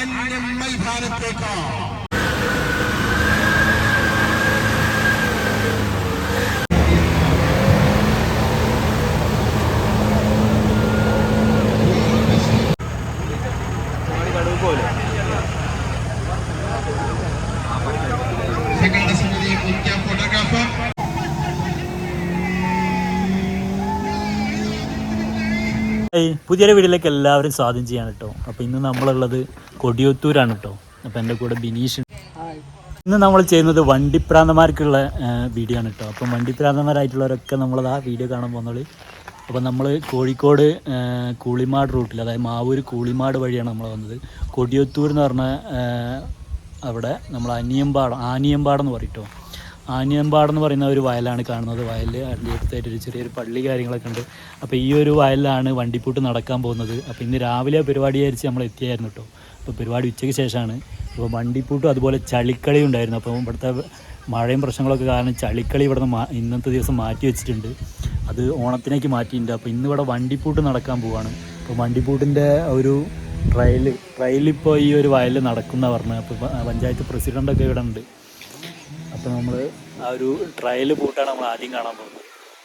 ആന്യം മൈതാനത്തേക്ക് പുതിയൊരു വീട്ടിലേക്ക് എല്ലാവരും സ്വാധീനം ചെയ്യാൻ കേട്ടോ അപ്പോൾ ഇന്ന് നമ്മളുള്ളത് കൊടിയത്തൂരാണ് കേട്ടോ അപ്പോൾ എന്റെ കൂടെ ബിനീഷ് ഇന്ന് നമ്മൾ ചെയ്യുന്നത് വണ്ടിപ്രാന്തമാർക്കുള്ള വീഡിയോ ആണ് കേട്ടോ അപ്പം വണ്ടിപ്രാന്തമാരായിട്ടുള്ളവരൊക്കെ നമ്മളത് ആ വീഡിയോ കാണാൻ പോകുന്നത് അപ്പോൾ നമ്മൾ കോഴിക്കോട് കൂളിമാട് റൂട്ടിൽ അതായത് മാവൂർ കൂളിമാട് വഴിയാണ് നമ്മൾ വന്നത്. കൊടിയത്തൂർ എന്ന് പറഞ്ഞ അവിടെ നമ്മൾ അനിയമ്പാടം ആനിയമ്പാടം എന്ന് പറയും കേട്ടോ ആനിയമ്പാടം എന്ന് പറയുന്ന ഒരു വയലാണ് കാണുന്നത്. വയലിൽ അതിന്റെ അടുത്തായിട്ട് ഒരു ചെറിയൊരു പള്ളി കാര്യങ്ങളൊക്കെ ഉണ്ട്. അപ്പോൾ ഈ ഒരു വയലിലാണ് വണ്ടിപ്പൂട്ട് നടക്കാൻ പോകുന്നത്. അപ്പോൾ ഇന്ന് രാവിലെ പരിപാടി ആയിരിച്ച് നമ്മൾ എത്തിയായിരുന്നു കേട്ടോ അപ്പോൾ പരിപാടി ഉച്ചയ്ക്ക് ശേഷമാണ് അപ്പോൾ വണ്ടിപ്പൂട്ടും അതുപോലെ ചളിക്കളി ഉണ്ടായിരുന്നു. അപ്പോൾ ഇവിടുത്തെ മഴയും പ്രശ്നങ്ങളൊക്കെ കാരണം ചളിക്കളി ഇവിടെ നിന്ന് ഇന്നത്തെ ദിവസം മാറ്റി വെച്ചിട്ടുണ്ട്. അത് ഓണത്തിനേക്ക് മാറ്റിയിട്ടുണ്ട്. അപ്പോൾ ഇന്നിവിടെ വണ്ടിപ്പൂട്ട് നടക്കാൻ പോവാണ്. അപ്പോൾ വണ്ടിപ്പൂട്ടിന്റെ ഒരു ട്രയൽ ട്രയലിപ്പോൾ ഈ ഒരു വയലിൽ നടക്കുന്ന പറഞ്ഞു. അപ്പോൾ പഞ്ചായത്ത് പ്രസിഡന്റൊക്കെ ഇവിടെ ഉണ്ട് അപ്പോൾ നമ്മൾ ആ ഒരു ട്രയൽ പോയിട്ടാണ് നമ്മൾ ആദ്യം കാണാൻ പോകുന്നത്.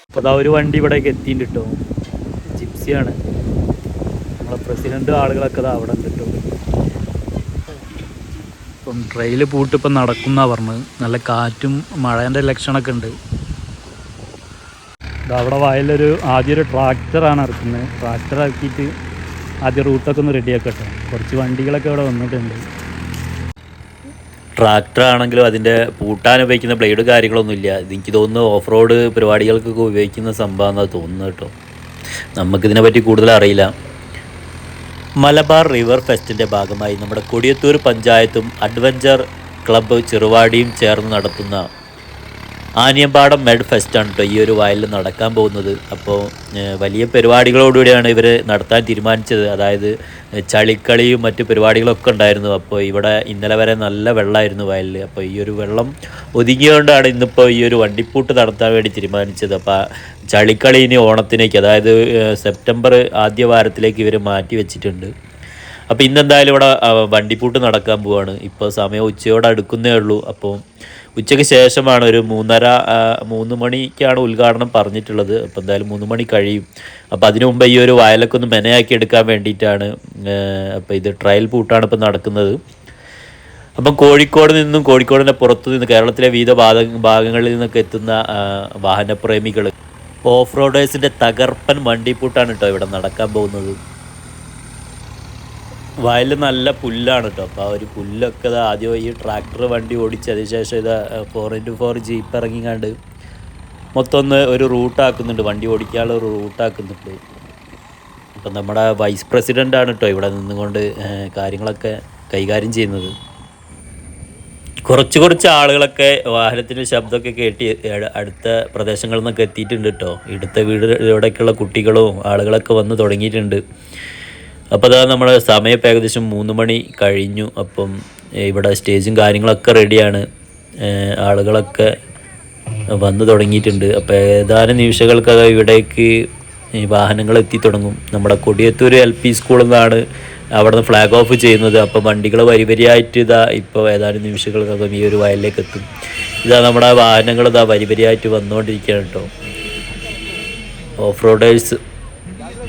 അപ്പോൾ അതാ ഒരു വണ്ടി ഇവിടേക്ക് എത്തിയിട്ടുണ്ട് കേട്ടോ ജിപ്സിയാണ്. നമ്മളെ പ്രസിഡന്റ് ആളുകളൊക്കെ അതാ അവിടെ ഉണ്ട് കേട്ടോ ഇപ്പം ട്രെയിൽ പൂട്ട് ഇപ്പം നടക്കുന്ന പറഞ്ഞത്. നല്ല കാറ്റും മഴേന്റെ ലക്ഷണമൊക്കെ ഉണ്ട്. അവിടെ വയലൊരു ആദ്യം ഒരു ട്രാക്ടറാണ് ഇറക്കുന്നത്. ട്രാക്ടർ ഇറക്കിയിട്ട് ആദ്യം റൂട്ടൊക്കെ ഒന്ന് റെഡിയാക്കട്ടെ കുറച്ച് വണ്ടികളൊക്കെ ഇവിടെ വന്നിട്ടുണ്ട്. ട്രാക്ടർ ആണെങ്കിലും അതിന്റെ പൂട്ടാൻ ഉപയോഗിക്കുന്ന ബ്ലേഡ് കാര്യങ്ങളൊന്നുമില്ല എനിക്ക് തോന്നുന്നു ഓഫ് റോഡ് പരിപാടികൾക്കൊക്കെ ഉപയോഗിക്കുന്ന സംഭവമാണെന്നാണ് തോന്നുന്നത് കേട്ടോ. നമുക്കിതിനെ പറ്റി കൂടുതൽ അറിയില്ല. മലബാർ റിവർ ഫെസ്റ്റിന്റെ ഭാഗമായി നമ്മുടെ കൊടിയത്തൂർ പഞ്ചായത്തും അഡ്വഞ്ചർ ക്ലബ്ബ് ചെറുവാടിയും ചേർന്ന് നടത്തുന്ന ആനിയമ്പാടം മെഡ് ഫെസ്റ്റാണ് കേട്ടോ ഈ ഒരു വയലിൽ നടക്കാൻ പോകുന്നത്. അപ്പോൾ വലിയ പരിപാടികളോടുകൂടിയാണ് ഇവർ നടത്താൻ തീരുമാനിച്ചത്. അതായത് ചളിക്കളിയും മറ്റു പരിപാടികളൊക്കെ ഉണ്ടായിരുന്നു. അപ്പോൾ ഇവിടെ ഇന്നലെ വരെ നല്ല വെള്ളമായിരുന്നു വയലിൽ അപ്പോൾ ഈ ഒരു വെള്ളം ഒതുങ്ങിയോണ്ടാണ് ഇന്നിപ്പോൾ ഈ ഒരു വണ്ടിപ്പൂട്ട് നടത്താൻ വേണ്ടി തീരുമാനിച്ചത്. അപ്പോൾ ചളിക്കളി ഇനി ഓണത്തിലേക്ക് അതായത് സെപ്റ്റംബർ ആദ്യ വാരത്തിലേക്ക് ഇവർ മാറ്റി വെച്ചിട്ടുണ്ട്. അപ്പോൾ ഇന്നെന്തായാലും ഇവിടെ വണ്ടിപ്പൂട്ട് നടക്കാൻ പോവാണ്. ഇപ്പോൾ സമയം ഉച്ചയോടെ അടുക്കുന്നേ ഉള്ളൂ. അപ്പോൾ ഉച്ചയ്ക്ക് ശേഷമാണ് ഒരു മൂന്നര മൂന്ന് മണിക്കാണ് ഉദ്ഘാടനം പറഞ്ഞിട്ടുള്ളത്. അപ്പോൾ എന്തായാലും മൂന്ന് മണി കഴിയും. അപ്പോൾ അതിനു മുമ്പ് ഈ ഒരു വയലൊക്കെ ഒന്ന് മെനയാക്കി എടുക്കാൻ വേണ്ടിയിട്ടാണ് അപ്പോൾ ഇത് ട്രയൽ പൂട്ടാണ് ഇപ്പോൾ നടക്കുന്നത്. അപ്പം കോഴിക്കോട് നിന്നും കോഴിക്കോടിന്റെ പുറത്തു നിന്ന് കേരളത്തിലെ വിവിധ ഭാഗ ഭാഗങ്ങളിൽ നിന്നൊക്കെ എത്തുന്ന വാഹനപ്രേമികൾ ഓഫ് റോഡേഴ്സിന്റെ തകർപ്പൻ വണ്ടിപ്പൂട്ടാണ് കേട്ടോ ഇവിടെ നടക്കാൻ പോകുന്നത്. വയലിൽ നല്ല പുല്ലാണ് കേട്ടോ അപ്പോൾ ആ ഒരു പുല്ലൊക്കെ ഇത് ആദ്യം ഈ ട്രാക്ടർ വണ്ടി ഓടിച്ച് അതിനുശേഷം ഇത് ഫോർ ഇന്റു ഫോർ ജീപ്പ് ഇറങ്ങിക്കാണ്ട് മൊത്തം ഒന്ന് ഒരു റൂട്ടാക്കുന്നുണ്ട് വണ്ടി ഓടിക്കാനുള്ള ഒരു റൂട്ടാക്കുന്നുണ്ട് അപ്പം നമ്മുടെ വൈസ് പ്രസിഡന്റാണ് കേട്ടോ ഇവിടെ നിന്നുകൊണ്ട് കാര്യങ്ങളൊക്കെ കൈകാര്യം ചെയ്യുന്നത്. കുറച്ച് കുറച്ച് ആളുകളൊക്കെ വാഹനത്തിന്റെ ശബ്ദമൊക്കെ കേട്ട് അട്- അടുത്ത പ്രദേശങ്ങളിൽ നിന്നൊക്കെ എത്തിയിട്ടുണ്ട് കേട്ടോ ഇടുത്ത വീട് ഇവിടേക്കുള്ള കുട്ടികളും ആളുകളൊക്കെ വന്ന് തുടങ്ങിയിട്ടുണ്ട്. അപ്പോൾ അതാ നമ്മുടെ സമയം ഇപ്പം ഏകദേശം മൂന്ന് മണി കഴിഞ്ഞു. അപ്പം ഇവിടെ സ്റ്റേജും കാര്യങ്ങളൊക്കെ റെഡിയാണ്. ആളുകളൊക്കെ വന്നു തുടങ്ങിയിട്ടുണ്ട്. അപ്പോൾ ഏതാനും നിമിഷങ്ങൾക്കകം ഇവിടേക്ക് വാഹനങ്ങൾ എത്തി തുടങ്ങും. നമ്മുടെ കൊടിയത്തൂർ എൽ പി സ്കൂളിൽ നിന്നാണ് അവിടെ നിന്ന് ഫ്ലാഗ് ഓഫ് ചെയ്യുന്നത്. അപ്പോൾ വണ്ടികൾ വരിവരിയായിട്ട് ഇതാ ഇപ്പോൾ ഏതാനും നിമിഷങ്ങൾക്കകം ഈ ഒരു വയലിലേക്ക് എത്തും. ഇതാ നമ്മുടെ വാഹനങ്ങൾ ഇതാ വരിവരിയായിട്ട് വന്നുകൊണ്ടിരിക്കുകയാണ് കേട്ടോ. ഓഫ് റോഡേഴ്സ്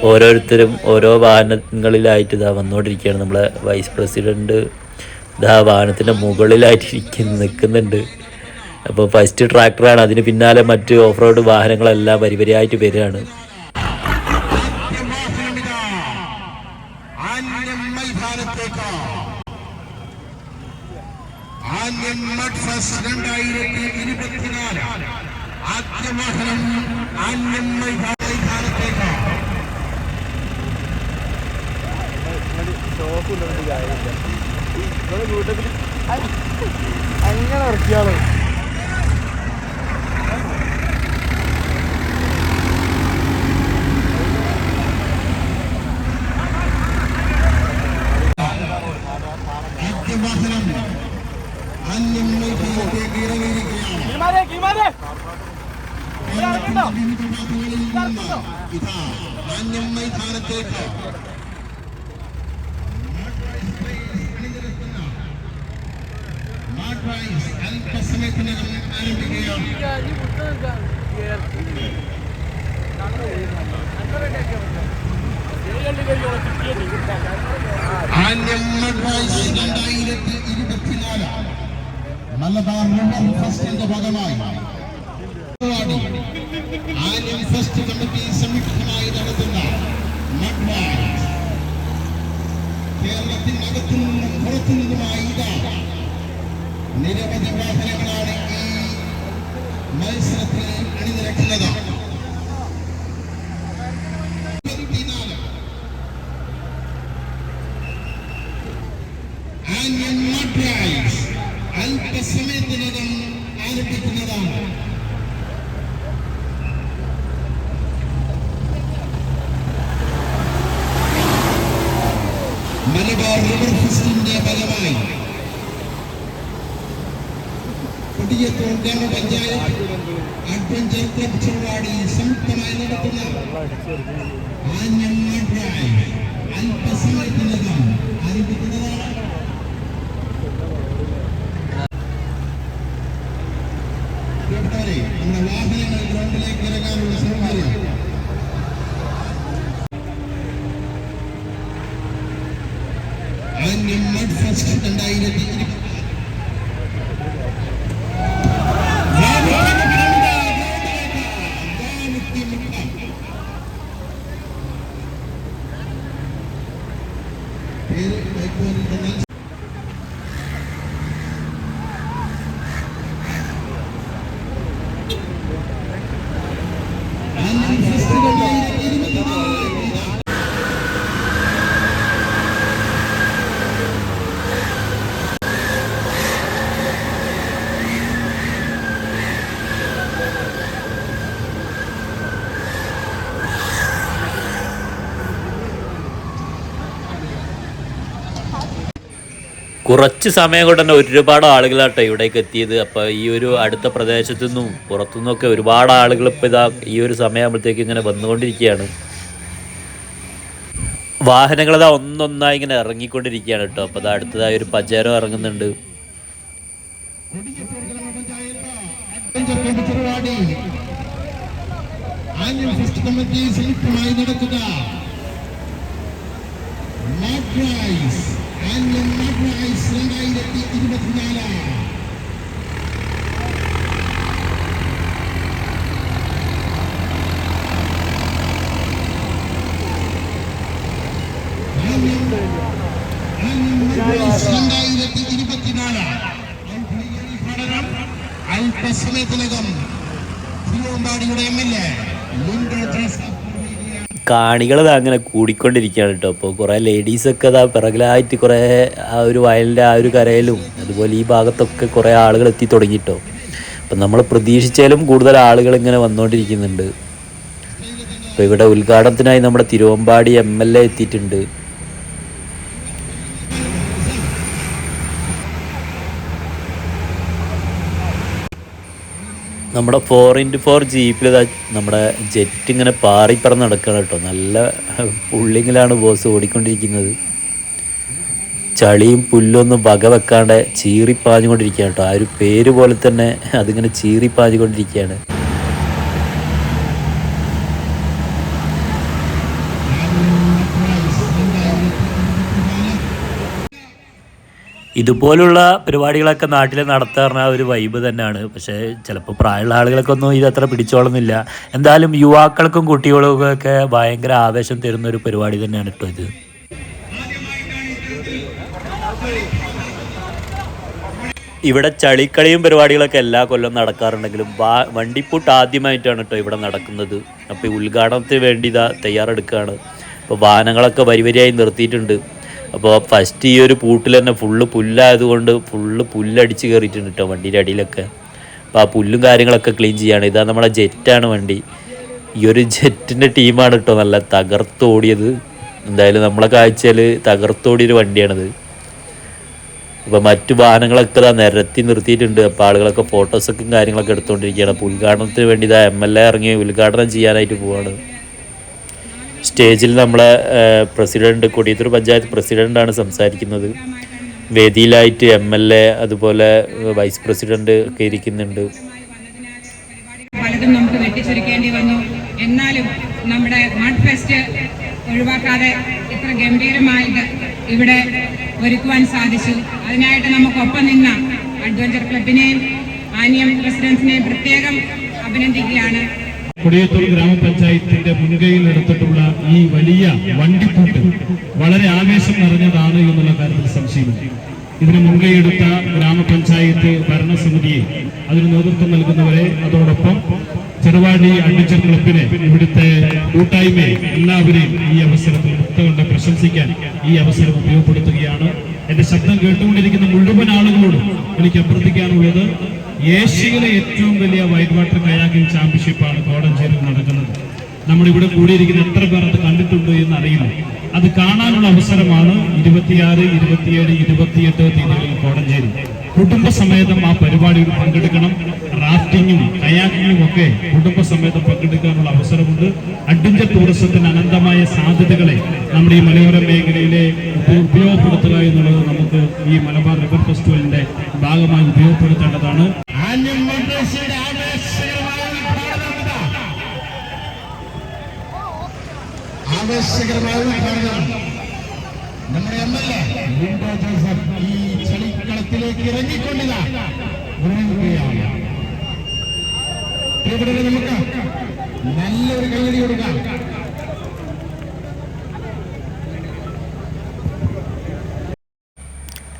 ഓരോരുത്തരും ഓരോ വാഹനങ്ങളിലായിട്ട് ഇതാ വന്നുകൊണ്ടിരിക്കുകയാണ് നമ്മളെ വൈസ് പ്രസിഡന്റ് ഇതാ വാഹനത്തിന്റെ മുകളിലായിട്ട് ഇരിക്കുന്ന നിൽക്കുന്നുണ്ട് അപ്പോൾ ഫസ്റ്റ് ട്രാക്ടറാണ് അതിന് പിന്നാലെ മറ്റ് ഓഫ് റോഡ് വാഹനങ്ങളെല്ലാം വരിവരിയായിട്ട് വരികയാണ്. ആദ്യം രണ്ടായിരത്തി ഇരുപത്തിനാല് മൈതാ- മൈതാനത്തേക്ക് മൈതാനത്തേക്ക് ഇറങ്ങിയിരിക്കുകയാണ് കേരളത്തിന്റെ വിവിധ ഭാഗങ്ങളിൽ നിന്ന് ഇതാ മാന്യം മൈതാനത്തേക്ക് മാഡ്രൈസ് അല്പസമയത്തിനകം ആരംഭിക്കുകയാണ് ആന്യം മഡ്രൈസ് രണ്ടായിരത്തി ഇരുപത്തിനാല്. മലബാർ റിവർ ഫെസ്റ്റിന്റെ ഭാഗമായി ആന്യം ഫസ്റ്റ് കമ്മിറ്റി സംയുക്തമായി നടത്തുന്ന കേരളത്തിനകത്തു നിന്നും പുറത്തു നിന്നുമായി ഇതാ നിരവധി വാഹനങ്ങളാണ് ഈ മത്സരത്തിൽ അണിനിരക്കുന്നത്. അല്പസമയത്തിനകം ആരംഭിക്കുന്നതാണ്. മലബാർ റിവർ ഫെസ്റ്റിന്റെ ഫലമായി കൊടിയത്തൂർ പഞ്ചായത്ത് അഡ്വഞ്ചർ ക്ലബ് ചെറുവാടി സംയുക്തമായി നടത്തുന്ന ആന്യം മഡ്രൈവ് അല്പസമയത്തിനകം ആരംഭിക്കുന്നതാണ്. നമ്മുടെ വാഹനങ്ങൾ ഗ്രൗണ്ടിലേക്ക് ഇറങ്ങാനുള്ള സൗകര്യം in the 19 കുറച്ച് സമയം കൊണ്ട് തന്നെ ഒരുപാട് ആളുകളാട്ടോ ഇവിടേക്ക് എത്തിയത്. അപ്പോൾ ഈ ഒരു അടുത്ത പ്രദേശത്തു നിന്നും പുറത്തുനിന്നൊക്കെ ഒരുപാട് ആളുകൾ ഇപ്പോൾ ഇതാ ഈ ഒരു സമയമാകുമ്പോഴത്തേക്ക് ഇങ്ങനെ വന്നുകൊണ്ടിരിക്കുകയാണ്. വാഹനങ്ങളതാ ഒന്നൊന്നായി ഇങ്ങനെ ഇറങ്ങിക്കൊണ്ടിരിക്കുകയാണ് കേട്ടോ. അപ്പോൾ അത് അടുത്തതായി ഒരു പജാരം ഇറങ്ങുന്നുണ്ട്. ഫെസ്റ്റ് കമ്മിറ്റി രണ്ടായിരത്തി ഇരുപത്തിനാല് രണ്ടായിരത്തി ഇരുപത്തിനാല് പഠനം അല്പസമയത്തിനകം തിരുവമ്പാടിയുടെ M L A Linto Joseph കാണികൾ അങ്ങനെ കൂടിക്കൊണ്ടിരിക്കുകയാണ് കേട്ടോ. അപ്പോൾ കുറേ ലേഡീസൊക്കെ അതാ പിറകിലായിട്ട് കുറേ ആ ഒരു വയലിന്റെ ആ ഒരു കരയിലും അതുപോലെ ഈ ഭാഗത്തൊക്കെ കുറേ ആളുകൾ എത്തി തുടങ്ങിയിട്ടോ അപ്പം നമ്മൾ പ്രതീക്ഷിച്ചാലും കൂടുതൽ ആളുകൾ ഇങ്ങനെ വന്നുകൊണ്ടിരിക്കുന്നുണ്ട്. അപ്പോൾ ഇവിടെ ഉദ്ഘാടനത്തിനായി നമ്മുടെ തിരുവമ്പാടി എം എൽ എ എത്തിയിട്ടുണ്ട്. നമ്മുടെ ഫോർ ഇന്റു ഫോർ ജീപ്പിൽ നമ്മുടെ ജെറ്റ് ഇങ്ങനെ പാറിപ്പറന്ന് നടക്കുകയാണ് കേട്ടോ. നല്ല പുള്ളിങ്ങിലാണ് ബോസ് ഓടിക്കൊണ്ടിരിക്കുന്നത്. ചളിയും പുല്ലൊന്നും വക വെക്കാണ്ട് ചീറിപ്പാഞ്ഞുകൊണ്ടിരിക്കുകയാണ് കേട്ടോ. ആ ഒരു പേര് പോലെ തന്നെ അതിങ്ങനെ ചീറിപ്പാഞ്ഞുകൊണ്ടിരിക്കുകയാണ്. ഇതുപോലുള്ള പരിപാടികളൊക്കെ നാട്ടിൽ നടത്താറുള്ള ഒരു വൈബ് തന്നെയാണ്. പക്ഷേ ചിലപ്പോൾ പ്രായമുള്ള ആളുകൾക്കൊന്നും ഇത് അത്ര പിടിച്ചോളുന്നില്ല എന്തായാലും യുവാക്കൾക്കും കുട്ടികൾക്കും ഒക്കെ ഭയങ്കര ആവേശം തരുന്ന ഒരു പരിപാടി തന്നെയാണ് കേട്ടോ ഇത്. ഇവിടെ ചളിക്കളിയും പരിപാടികളൊക്കെ എല്ലാ കൊല്ലം നടക്കാറുണ്ടെങ്കിലും വണ്ടിപ്പൂട്ട് ആദ്യമായിട്ടാണ് കേട്ടോ ഇവിടെ നടക്കുന്നത്. അപ്പോൾ ഉദ്ഘാടനത്തിന് വേണ്ടി ഇതാ തയ്യാറെടുക്കുകയാണ് അപ്പോൾ വാഹനങ്ങളൊക്കെ വരിവരിയായി നിർത്തിയിട്ടുണ്ട്. അപ്പോൾ ഫസ്റ്റ് ഈ ഒരു പൂട്ടിൽ തന്നെ ഫുള്ള് പുല്ലായതുകൊണ്ട് ഫുള്ള് പുല്ലടിച്ച് കയറിയിട്ടുണ്ട് കേട്ടോ വണ്ടിയുടെ അടിയിലൊക്കെ. അപ്പോൾ ആ പുല്ലും കാര്യങ്ങളൊക്കെ ക്ലീൻ ചെയ്യാണ്. ഇതാ നമ്മളെ ജെറ്റാണ് വണ്ടി. ഈ ഒരു ജെറ്റിന്റെ ടീമാണ് കേട്ടോ നല്ല തകർത്തോടിയത് എന്തായാലും നമ്മളെ കാഴ്ചയിൽ തകർത്തോടിയൊരു വണ്ടിയാണിത്. അപ്പോൾ മറ്റു വാഹനങ്ങളൊക്കെ ഇതാ നിരത്തി നിർത്തിയിട്ടുണ്ട്. അപ്പോൾ ആളുകളൊക്കെ ഫോട്ടോസൊക്കെ കാര്യങ്ങളൊക്കെ എടുത്തുകൊണ്ടിരിക്കുകയാണ് അപ്പോൾ ഉദ്ഘാടനത്തിന് വേണ്ടി ഇതാ എം എൽ എ ഇറങ്ങി ഉദ്ഘാടനം ചെയ്യാനായിട്ട് പോവാണ്. സ്റ്റേജിൽ നമ്മളെ പ്രസിഡന്റ് കൊടിയത്തൂർ പഞ്ചായത്ത് പ്രസിഡന്റാണ് സംസാരിക്കുന്നത്. വേദിയിലായിട്ട് എം എൽ എ അതുപോലെ വൈസ് പ്രസിഡന്റ് ഒക്കെ ഇരിക്കുന്നുണ്ട്. പലതും നമുക്ക് വെട്ടിച്ചുരുക്കേണ്ടി വന്നു. എന്നാലും നമ്മുടെ മഡ് ഫെസ്റ്റ് ഒഴിവാക്കാതെ ഇത്ര ഗംഭീരമായിട്ട് ഇവിടെ ഒരുക്കുവാൻ സാധിച്ചു. അതിനായിട്ട് നമുക്കൊപ്പം നിന്ന അഡ്വഞ്ചർ ക്ലബിനെയും ആനിയം പ്രസിഡൻസിനെയും പ്രത്യേകം അഭിനന്ദിക്കുകയാണ്. കൊടിയത്തൂർ ഗ്രാമപഞ്ചായത്തിന്റെ മുൻകൈയിൽ എടുത്തിട്ടുള്ള ഈ വലിയ വണ്ടിപ്പൂട്ട് വളരെ ആവേശം നിറഞ്ഞതാണ് എന്നുള്ള കാര്യത്തിൽ സംശയമില്ല. ഇതിന് മുൻകൈയെടുത്ത ഗ്രാമപഞ്ചായത്ത് ഭരണസമിതിയെ അതിന് നേതൃത്വം നൽകുന്നവരെ അതോടൊപ്പം ചെറുവാടി അഡ്വഞ്ചർ ക്ലബിനെ ഇവിടുത്തെ കൂട്ടായ്മയെ എല്ലാവരെയും ഈ അവസരത്തിൽ മുക്തകൊണ്ട് പ്രശംസിക്കാൻ ഈ അവസരം ഉപയോഗപ്പെടുത്തുകയാണ്. എന്റെ ശബ്ദം കേട്ടുകൊണ്ടിരിക്കുന്ന മുഴുവൻ ആളുകളോടും എനിക്ക് അഭ്യർത്ഥിക്കാനുള്ളത് ഏഷ്യയിലെ ഏറ്റവും വലിയ വൈറ്റ് വാട്ടർ കയാക്കിംഗ് ചാമ്പ്യൻഷിപ്പാണ് കോടഞ്ചേരിയിൽ നടക്കുന്നത്. നമ്മൾ ഇവിടെ കൂടിയിരിക്കുന്ന എത്ര പേർ അത് കണ്ടിട്ടുണ്ട് എന്ന് അറിയില്ല അത് കാണാനുള്ള അവസരമാണ് ഇരുപത്തിയാറ് ഇരുപത്തിയേഴ് ഇരുപത്തിയെട്ട് തീയതികളിൽ കോടഞ്ചേരി. കുടുംബസമേതം ആ പരിപാടിയിൽ പങ്കെടുക്കണം. റാഫ്റ്റിങ്ങും കയാക്കിങ്ങും ഒക്കെ കുടുംബസമേതം പങ്കെടുക്കാനുള്ള അവസരമുണ്ട്. അഡ്വഞ്ചർ ടൂറിസത്തിന് അനന്തമായ സാധ്യതകളെ നമ്മുടെ ഈ മലയോര മേഖലയിലെ ഉപ- ഉപയോഗപ്പെടുത്തുക എന്നുള്ളത് നമുക്ക് ഈ മലബാർ റിവർ ഫെസ്റ്റിവലിന്റെ ഭാഗമായി ഉപയോഗപ്പെടുത്തേണ്ടതാണ്. ആവേശകരമായ ഉദ്ഘാടനം. നമ്മുടെ എം എൽ എ ജോസഫ് ഈ ചളിക്കളത്തിലേക്ക് ഇറങ്ങിക്കൊണ്ടിതാ. പ്രിയപ്പെട്ടവരെ നമുക്ക് നല്ലൊരു കൈയടി കൊടുക്കാം.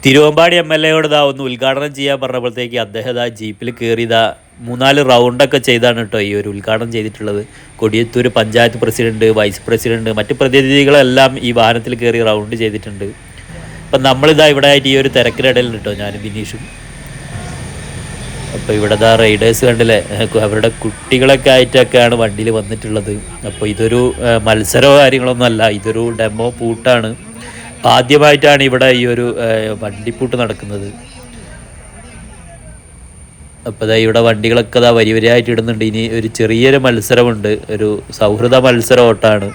തിരുവമ്പാടി എം എൽ എയോട് ഇതാ ഒന്ന് ഉദ്ഘാടനം ചെയ്യാൻ പറഞ്ഞപ്പോഴത്തേക്ക് അദ്ദേഹം ഇതാ ജീപ്പിൽ കയറിയതാ മൂന്നാൽ റൗണ്ടൊക്കെ ചെയ്താണ് കേട്ടോ ഈ ഒരു ഉദ്ഘാടനം ചെയ്തിട്ടുള്ളത്. Kodiyathur panchayat president vice president മറ്റ് പ്രതിനിധികളെല്ലാം ഈ വാഹനത്തിൽ കയറി റൗണ്ട് ചെയ്തിട്ടുണ്ട്. അപ്പം നമ്മളിതാ ഇവിടെ ആയിട്ട് ഈ ഒരു തിരക്കിനിടയിൽ കേട്ടോ ഞാൻ ബിനീഷും അപ്പോൾ ഇവിടെ ദാ റൈഡേഴ്സ് കണ്ടില്ലേ അവരുടെ കുട്ടികളൊക്കെ ആയിട്ടൊക്കെയാണ് വണ്ടിയിൽ വന്നിട്ടുള്ളത്. അപ്പോൾ ഇതൊരു മത്സരമോ കാര്യങ്ങളൊന്നും അല്ല ഇതൊരു ഡെമോ പൂട്ടാണ് ആദ്യമായിട്ടാണ് ഇവിടെ ഈ ഒരു വണ്ടിപ്പൂട്ട് നടക്കുന്നത്. അപ്പോൾ ദാ ഇവിടെ വണ്ടികളൊക്കെ ദാ വരി വരിയായിട്ട് ഇടുന്നുണ്ട്. ഇനി ഒരു ചെറിയൊരു മത്സരമുണ്ട്. ഒരു സൗഹൃദ മത്സര ഓട്ടാണ്.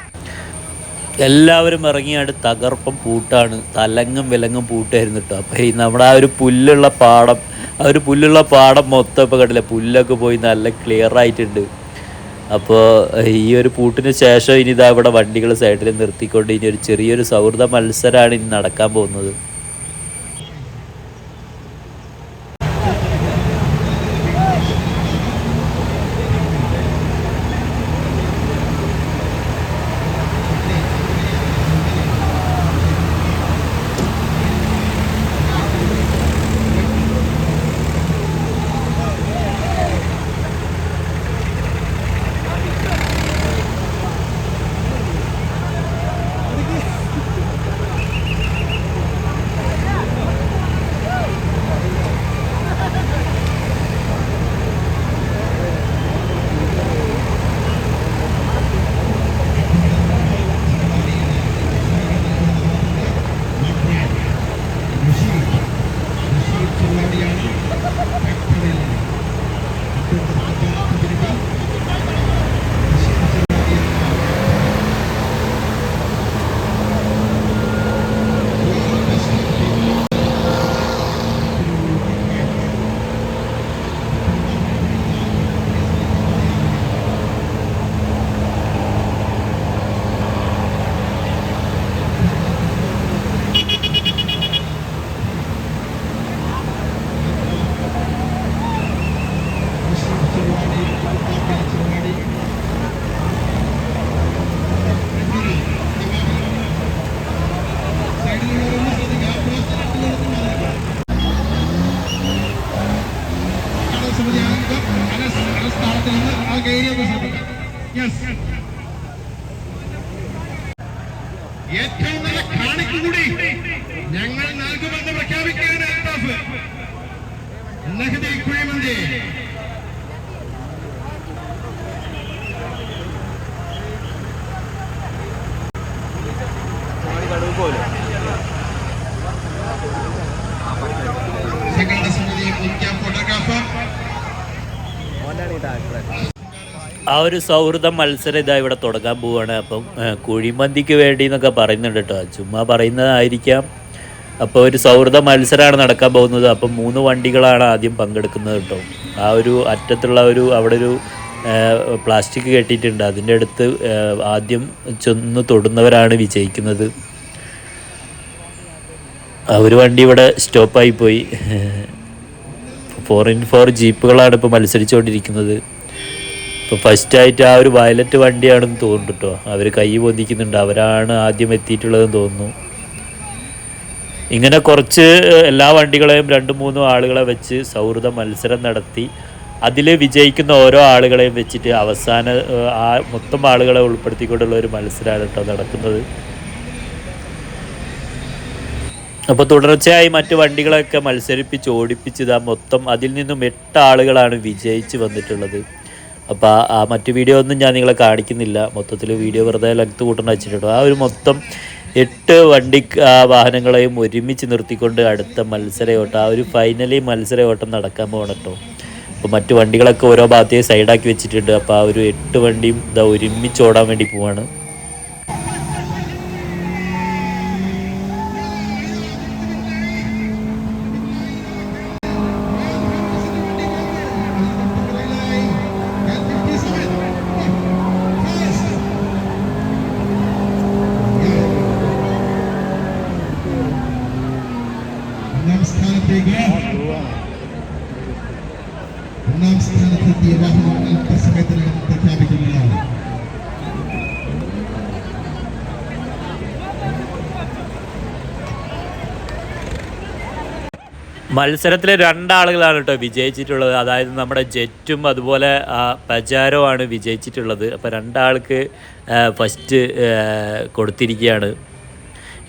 എല്ലാവരും ഇറങ്ങിയാണ് തകർപ്പം പൂട്ടാണ്. തലങ്ങും വിലങ്ങും പൂട്ടായിരുന്നു കേട്ടോ. അപ്പോൾ ഈ നമ്മുടെ ആ ഒരു പുല്ലുള്ള പാടം ആ ഒരു പുല്ലുള്ള പാടം മൊത്തം ഇപ്പോൾ കണ്ടില്ല പുല്ലൊക്കെ പോയി നല്ല ക്ലിയർ ആയിട്ടുണ്ട്. അപ്പോൾ ഈ ഒരു പൂട്ടിന് ശേഷം ഇനി ഇതാ ഇവിടെ വണ്ടികൾ സൈഡിൽ നിർത്തിക്കൊണ്ട് ഇനി ഒരു ചെറിയൊരു സൗഹൃദ മത്സരമാണ് ഇനി നടക്കാൻ പോകുന്നത്. ആ ഒരു സൗഹൃദ മത്സരം ഇതാ ഇവിടെ തുടങ്ങാൻ പോവുകയാണ് അപ്പം കുഴിമന്തിക്ക് വേണ്ടി എന്നൊക്കെ പറയുന്നുണ്ട് കേട്ടോ. ചുമ്മാ പറയുന്നതായിരിക്കാം. അപ്പോൾ ഒരു സൗഹൃദ മത്സരമാണ് നടക്കാൻ പോകുന്നത്. അപ്പം മൂന്ന് വണ്ടികളാണ് ആദ്യം പങ്കെടുക്കുന്നത് കേട്ടോ. ആ ഒരു അറ്റത്തുള്ള ഒരു അവിടെ ഒരു പ്ലാസ്റ്റിക് കെട്ടിയിട്ടുണ്ട്. അതിന്റെ അടുത്ത് ആദ്യം ചെന്ന് തൊടുന്നവരാണ് വിജയിക്കുന്നത്. ഒരു വണ്ടി ഇവിടെ സ്റ്റോപ്പായി പോയി. ഫോർ ഇൻ ഫോർ ജീപ്പുകളാണ് ഇപ്പോൾ മത്സരിച്ചുകൊണ്ടിരിക്കുന്നത്. ഇപ്പോൾ ഫസ്റ്റായിട്ട് ആ ഒരു വയലറ്റ് വണ്ടിയാണെന്ന് തോന്നുന്നു കേട്ടോ അവർ കൈ പൊന്തിക്കുന്നുണ്ട്. അവരാണ് ആദ്യം എത്തിയിട്ടുള്ളതെന്ന് തോന്നുന്നു. ഇങ്ങനെ കുറച്ച് എല്ലാ വണ്ടികളെയും രണ്ട് മൂന്ന് ആളുകളെ വെച്ച് സൗഹൃദ മത്സരം നടത്തി. അതിൽ വിജയിക്കുന്ന ഓരോ ആളുകളെയും വെച്ചിട്ട് അവസാന ആ മൊത്തം ആളുകളെ ഉൾപ്പെടുത്തിക്കൊണ്ടുള്ള ഒരു മത്സരമാണ് കേട്ടോ നടക്കുന്നത്. അപ്പോൾ തുടർച്ചയായി മറ്റു വണ്ടികളൊക്കെ മത്സരിപ്പിച്ച് ഓടിപ്പിച്ച് ഇതാ മൊത്തം അതിൽ നിന്നും എട്ട് ആളുകളാണ് വിജയിച്ച് വന്നിട്ടുള്ളത്. അപ്പോൾ ആ- മറ്റു വീഡിയോ ഒന്നും ഞാൻ നിങ്ങളെ കാണിക്കുന്നില്ല. മൊത്തത്തിൽ വീഡിയോ വെറുതെ ലെങ്ത് കൂട്ടണ വെച്ചിട്ടുണ്ട്. ആ ഒരു മൊത്തം എട്ട് വണ്ടി വാഹനങ്ങളെയും ഒരുമിച്ച് നിർത്തിക്കൊണ്ട് അടുത്ത മത്സരയോട്ടം ആ ഒരു ഫൈനലി മത്സരയോട്ടം നടക്കാൻ പോകണം കേട്ടോ അപ്പോൾ മറ്റു വണ്ടികളൊക്കെ ഓരോ ഭാഗത്തേക്ക് സൈഡാക്കി വെച്ചിട്ടുണ്ട്. അപ്പോൾ ആ ഒരു എട്ട് വണ്ടിയും ഇതാ ഒരുമിച്ച് ഓടാൻ വേണ്ടി പോവാണ്. മത്സരത്തിൽ രണ്ടാളുകളാണ് കേട്ടോ വിജയിച്ചിട്ടുള്ളത്. അതായത് നമ്മുടെ ജെറ്റും അതുപോലെ പജാരോ ആണ് വിജയിച്ചിട്ടുള്ളത്. അപ്പോൾ രണ്ടാൾക്ക് ഫസ്റ്റ് കൊടുത്തിരിക്കുകയാണ്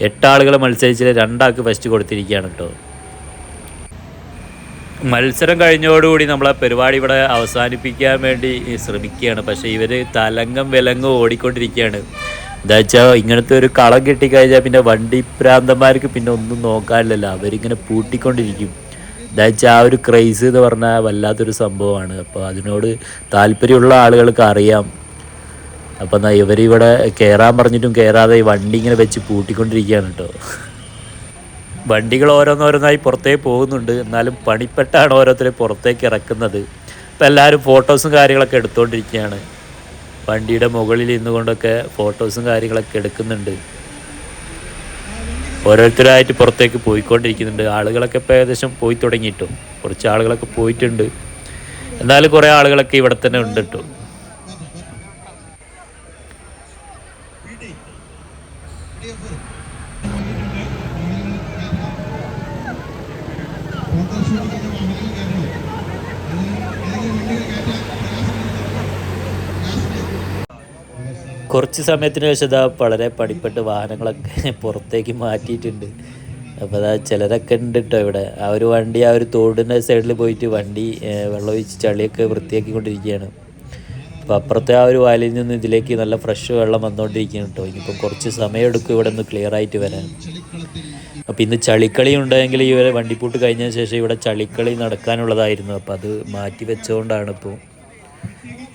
എട്ടാളുകൾ മത്സരിച്ചിൽ രണ്ടാൾക്ക് ഫസ്റ്റ് കൊടുത്തിരിക്കുകയാണ് കേട്ടോ. മത്സരം കഴിഞ്ഞോടുകൂടി നമ്മളെ പരിപാടി ഇവിടെ അവസാനിപ്പിക്കാൻ വേണ്ടി ശ്രമിക്കുകയാണ്. പക്ഷേ ഇവർ തലങ്ങും വിലങ്ങും ഓടിക്കൊണ്ടിരിക്കുകയാണ്. എന്താ വെച്ചാൽ ഇങ്ങനത്തെ ഒരു കളം കിട്ടിക്കഴിഞ്ഞാൽ പിന്നെ വണ്ടി പ്രാന്തന്മാർക്ക് പിന്നെ ഒന്നും നോക്കാനില്ലല്ലോ. അവരിങ്ങനെ പൂട്ടിക്കൊണ്ടിരിക്കും. എന്താ വെച്ചാൽ ആ ഒരു ക്രൈസ് എന്ന് പറഞ്ഞാൽ വല്ലാത്തൊരു സംഭവമാണ്. അപ്പോൾ അതിനോട് താല്പര്യമുള്ള ആളുകൾക്ക് അറിയാം. അപ്പം എന്നാൽ ഇവരിവിടെ കയറാൻ പറഞ്ഞിട്ടും കയറാതെ ഈ വണ്ടി ഇങ്ങനെ വെച്ച് പൂട്ടിക്കൊണ്ടിരിക്കുകയാണ് കേട്ടോ. വണ്ടികൾ ഓരോന്നോരോന്നായി പുറത്തേക്ക് പോകുന്നുണ്ട്. എന്നാലും പണിപ്പെട്ടാണ് ഓരോരുത്തരെ പുറത്തേക്ക് ഇറക്കുന്നത്. ഇപ്പം എല്ലാവരും ഫോട്ടോസും കാര്യങ്ങളൊക്കെ എടുത്തുകൊണ്ടിരിക്കുകയാണ് വണ്ടിയുടെ മുകളിൽ കൊണ്ടൊക്കെ ഫോട്ടോസും കാര്യങ്ങളൊക്കെ എടുക്കുന്നുണ്ട്. ഓരോരുത്തരായിട്ട് പുറത്തേക്ക് പോയിക്കൊണ്ടിരിക്കുന്നുണ്ട്. ആളുകളൊക്കെ ഇപ്പോൾ ഏകദേശം പോയി തുടങ്ങിയിട്ടു. കുറച്ച് ആളുകളൊക്കെ പോയിട്ടുണ്ട്. എന്നാലും കുറേ ആളുകളൊക്കെ ഇവിടെ തന്നെ ഉണ്ട് കേട്ടോ. കുറച്ച് സമയത്തിന് ശേഷം ഇതാ വളരെ പണിപ്പെട്ട് വാഹനങ്ങളൊക്കെ പുറത്തേക്ക് മാറ്റിയിട്ടുണ്ട്. അപ്പോൾ അതാ ചിലരൊക്കെ ഉണ്ട് കേട്ടോ ഇവിടെ. ആ ഒരു വണ്ടി ആ ഒരു തോടിന്റെ സൈഡിൽ പോയിട്ട് വണ്ടി വെള്ളമൊഴിച്ച് ചളിയൊക്കെ വൃത്തിയാക്കിക്കൊണ്ടിരിക്കുകയാണ് അപ്പോൾ അപ്പുറത്തെ ആ ഒരു വാലിൽ നിന്ന് ഇതിലേക്ക് നല്ല ഫ്രഷ് വെള്ളം വന്നുകൊണ്ടിരിക്കുകയാണ് കേട്ടോ ഇനിയിപ്പം കുറച്ച് സമയം എടുക്കും ഇവിടെ നിന്ന് ക്ലിയർ ആയിട്ട് വരാൻ. അപ്പോൾ ഇന്ന് ചളിക്കളി ഉണ്ടെങ്കിൽ ഇവരെ വണ്ടിപ്പൂട്ട് കഴിഞ്ഞതിന് ശേഷം ഇവിടെ ചളിക്കളി നടക്കാനുള്ളതായിരുന്നു. അപ്പോൾ അത് മാറ്റി വെച്ചുകൊണ്ടാണ് ഇപ്പോൾ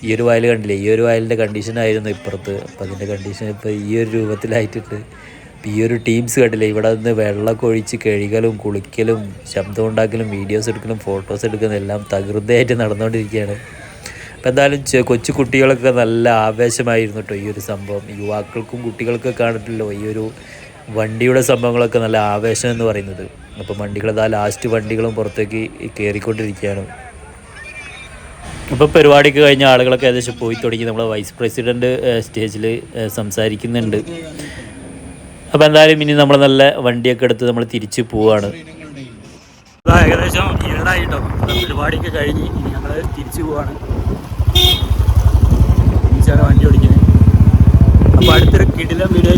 ഈ ഒരു വയൽ കണ്ടില്ലേ? ഈ ഒരു വയലിന്റെ കണ്ടീഷനായിരുന്നു ഇപ്പുറത്ത്. അപ്പോൾ അതിന്റെ കണ്ടീഷൻ ഇപ്പോൾ ഈ ഒരു രൂപത്തിലായിട്ടുണ്ട്. ഈ ഒരു ടീംസ് കണ്ടില്ലേ? ഇവിടെ നിന്ന് വെള്ളമൊക്കെ ഒഴിച്ച് കഴുകലും കുളിക്കലും ശബ്ദം ഉണ്ടാക്കലും വീഡിയോസ് എടുക്കലും ഫോട്ടോസ് എടുക്കലും എല്ലാം തകൃതയായിട്ട് നടന്നുകൊണ്ടിരിക്കുകയാണ് അപ്പോൾ എന്തായാലും കൊച്ചു കുട്ടികളൊക്കെ നല്ല ആവേശമായിരുന്നു കേട്ടോ ഈ ഒരു സംഭവം. യുവാക്കൾക്കും കുട്ടികൾക്കൊക്കെ കാണിട്ടില്ലോ ഈ ഒരു വണ്ടിയുടെ സംഭവങ്ങളൊക്കെ നല്ല ആവേശം എന്ന് പറയുന്നത്. അപ്പോൾ വണ്ടികൾ ലാസ്റ്റ് വണ്ടികളും പുറത്തേക്ക് കയറിക്കൊണ്ടിരിക്കുകയാണ്. ഇപ്പോൾ പരിപാടിക്ക് കഴിഞ്ഞ ആളുകളൊക്കെ ഏകദേശം പോയി തുടങ്ങി. നമ്മളെ വൈസ് പ്രസിഡന്റ് സ്റ്റേജിൽ സംസാരിക്കുന്നുണ്ട്. അപ്പോൾ എന്തായാലും ഇനി നമ്മൾ നല്ല വണ്ടിയൊക്കെ എടുത്ത് നമ്മൾ തിരിച്ചു പോവാണ്. ഏകദേശം ഇരുടായിട്ടോ പരിപാടിക്ക് കഴിഞ്ഞ് ഇനി ഞങ്ങൾ തിരിച്ചു പോവാണ്. വണ്ടി ഓടിക്കുന്നത് അപ്പോൾ അടുത്തൊരു കിടിലം വീഡിയോ